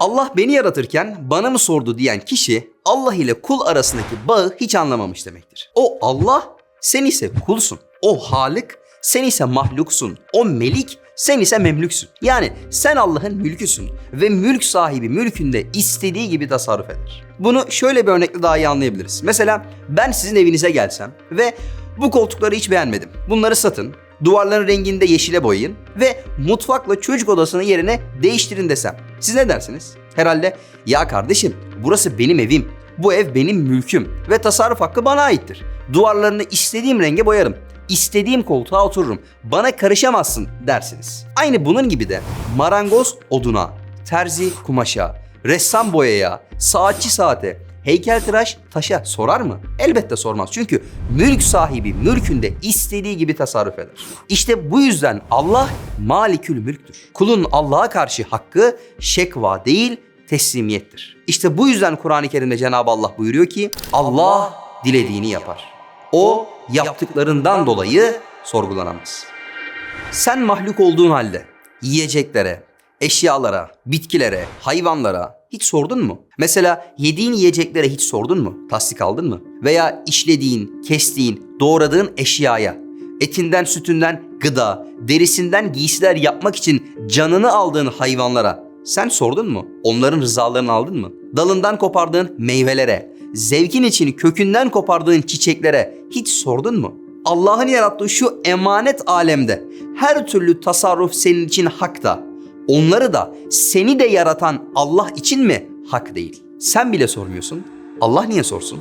Allah beni yaratırken bana mı sordu diyen kişi Allah ile kul arasındaki bağı hiç anlamamış demektir. O Allah, sen ise kulsun. O Halık, sen ise mahluksun. O Melik, sen ise memlüksün. Yani sen Allah'ın mülküsün ve mülk sahibi mülkünde istediği gibi tasarruf eder. Bunu şöyle bir örnekle daha iyi anlayabiliriz. Mesela ben sizin evinize gelsem ve bu koltukları hiç beğenmedim. Bunları satın, duvarların rengini de yeşile boyayın ve mutfakla çocuk odasının yerine değiştirin desem. Siz ne dersiniz? Herhalde ya kardeşim burası benim evim. Bu ev benim mülküm ve tasarruf hakkı bana aittir. Duvarlarını istediğim renge boyarım. İstediğim koltuğa otururum. Bana karışamazsın dersiniz. Aynı bunun gibi de marangoz oduna, terzi kumaşa, ressam boyaya, saatçi saate, heykeltıraş taşa sorar mı? Elbette sormaz. Çünkü mülk sahibi mülkünde istediği gibi tasarruf eder. İşte bu yüzden Allah malikül mülktür. Kulun Allah'a karşı hakkı şekva değil teslimiyettir. İşte bu yüzden Kur'an-ı Kerim'de Cenab-ı Allah buyuruyor ki Allah dilediğini yapar. O yaptıklarından dolayı sorgulanamaz. Sen mahluk olduğun halde yiyeceklere, eşyalara, bitkilere, hayvanlara hiç sordun mu? Mesela yediğin yiyeceklere hiç sordun mu? Tasdik aldın mı? Veya işlediğin, kestiğin, doğradığın eşyaya, etinden sütünden gıda, derisinden giysiler yapmak için canını aldığın hayvanlara sen sordun mu? Onların rızalarını aldın mı? Dalından kopardığın meyvelere, zevkin için kökünden kopardığın çiçeklere hiç sordun mu? Allah'ın yarattığı şu emanet alemde her türlü tasarruf senin için hakta. Onları da seni de yaratan Allah için mi hak değil? Sen bile sormuyorsun. Allah niye sorsun?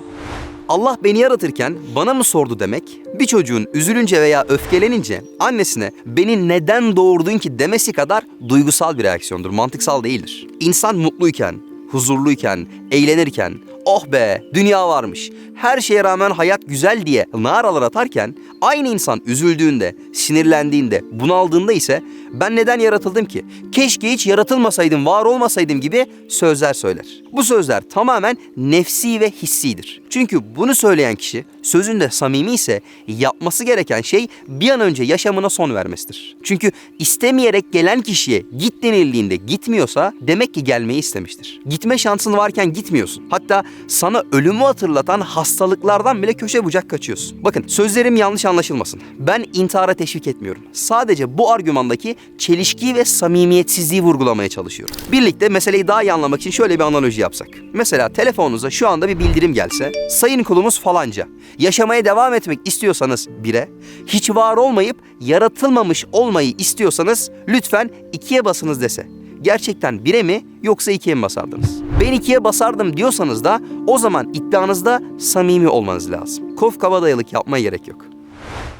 Allah beni yaratırken bana mı sordu demek, bir çocuğun üzülünce veya öfkelenince annesine beni neden doğurdun ki demesi kadar duygusal bir reaksiyondur, mantıksal değildir. İnsan mutluyken, huzurluyken, eğlenirken, oh be dünya varmış, her şeye rağmen hayat güzel diye naralar atarken aynı insan üzüldüğünde, sinirlendiğinde, bunaldığında ise ben neden yaratıldım ki? Keşke hiç yaratılmasaydım, var olmasaydım gibi sözler söyler. Bu sözler tamamen nefsi ve hissidir. Çünkü bunu söyleyen kişi sözünde samimi ise yapması gereken şey bir an önce yaşamına son vermesidir. Çünkü istemeyerek gelen kişiye git denildiğinde gitmiyorsa demek ki gelmeyi istemiştir. Gitme şansın varken gitmiyorsun. Hatta sana ölümü hatırlatan hastalıklardan bile köşe bucak kaçıyorsun. Bakın sözlerim yanlış anlaşılmasın. Ben intihara teşvik etmiyorum. Sadece bu argümandaki çelişki ve samimiyetsizliği vurgulamaya çalışıyorum. Birlikte meseleyi daha iyi anlamak için şöyle bir analoji yapsak. Mesela telefonunuza şu anda bir bildirim gelse, sayın kulumuz falanca, yaşamaya devam etmek istiyorsanız bire, hiç var olmayıp yaratılmamış olmayı istiyorsanız lütfen ikiye basınız dese. Gerçekten bire mi yoksa ikiye mi basardınız? Ben ikiye basardım diyorsanız da o zaman iddianızda samimi olmanız lazım. Kof kabadayılık yapmaya gerek yok.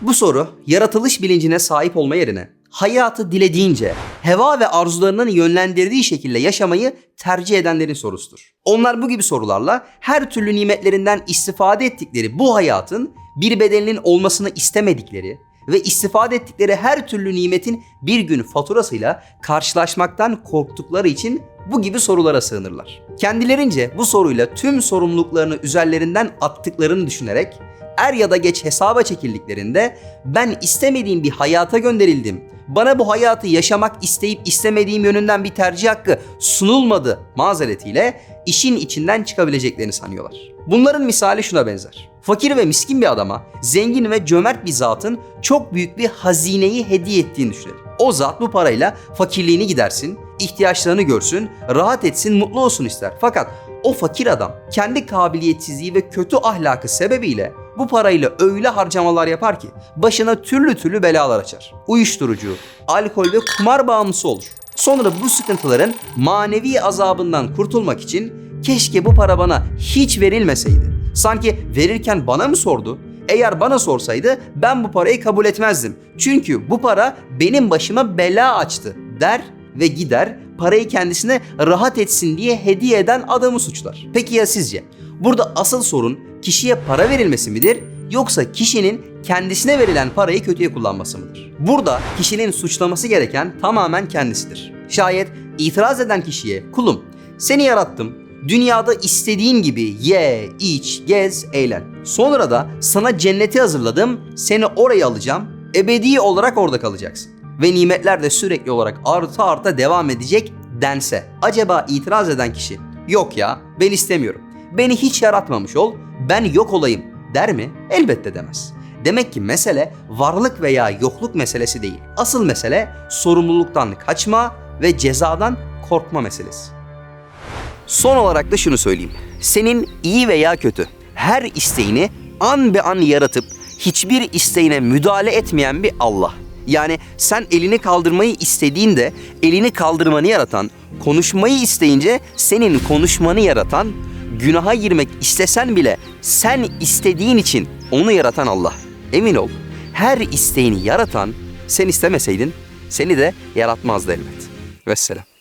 Bu soru yaratılış bilincine sahip olma yerine hayatı dilediğince, heva ve arzularının yönlendirdiği şekilde yaşamayı tercih edenlerin sorusudur. Onlar bu gibi sorularla her türlü nimetlerinden istifade ettikleri bu hayatın bir bedelinin olmasını istemedikleri ve istifade ettikleri her türlü nimetin bir gün faturasıyla karşılaşmaktan korktukları için bu gibi sorulara sığınırlar. Kendilerince bu soruyla tüm sorumluluklarını üzerlerinden attıklarını düşünerek er ya da geç hesaba çekildiklerinde ben istemediğim bir hayata gönderildim. Bana bu hayatı yaşamak isteyip istemediğim yönünden bir tercih hakkı sunulmadı mazeretiyle işin içinden çıkabileceklerini sanıyorlar. Bunların misali şuna benzer. Fakir ve miskin bir adama zengin ve cömert bir zatın çok büyük bir hazineyi hediye ettiğini düşünelim. O zat bu parayla fakirliğini gidersin, ihtiyaçlarını görsün, rahat etsin, mutlu olsun ister. Fakat o fakir adam kendi kabiliyetsizliği ve kötü ahlakı sebebiyle bu parayla öyle harcamalar yapar ki başına türlü türlü belalar açar. Uyuşturucu, alkol ve kumar bağımlısı olur. Sonra bu sıkıntıların manevi azabından kurtulmak için keşke bu para bana hiç verilmeseydi. Sanki verirken bana mı sordu? Eğer bana sorsaydı ben bu parayı kabul etmezdim. Çünkü bu para benim başıma bela açtı der ve gider parayı kendisine rahat etsin diye hediye eden adamı suçlar. Peki ya sizce? Burada asıl sorun kişiye para verilmesi midir yoksa kişinin kendisine verilen parayı kötüye kullanması mıdır? Burada kişinin suçlaması gereken tamamen kendisidir. Şayet itiraz eden kişiye kulum seni yarattım, dünyada istediğin gibi ye, iç, gez, eğlen. Sonra da sana cenneti hazırladım, seni oraya alacağım, ebedi olarak orada kalacaksın. Ve nimetler de sürekli olarak arta arta devam edecek dense acaba itiraz eden kişi yok ya ben istemiyorum. Beni hiç yaratmamış ol ben yok olayım der mi? Elbette demez. Demek ki mesele varlık veya yokluk meselesi değil. Asıl mesele sorumluluktan kaçma ve cezadan korkma meselesi. Son olarak da şunu söyleyeyim. Senin iyi veya kötü her isteğini an be an yaratıp hiçbir isteğine müdahale etmeyen bir Allah. Yani sen elini kaldırmayı istediğinde elini kaldırmanı yaratan, konuşmayı isteyince senin konuşmanı yaratan, günaha girmek istesen bile sen istediğin için onu yaratan Allah. Emin ol her isteğini yaratan sen istemeseydin seni de yaratmazdı elbet. Vesselam.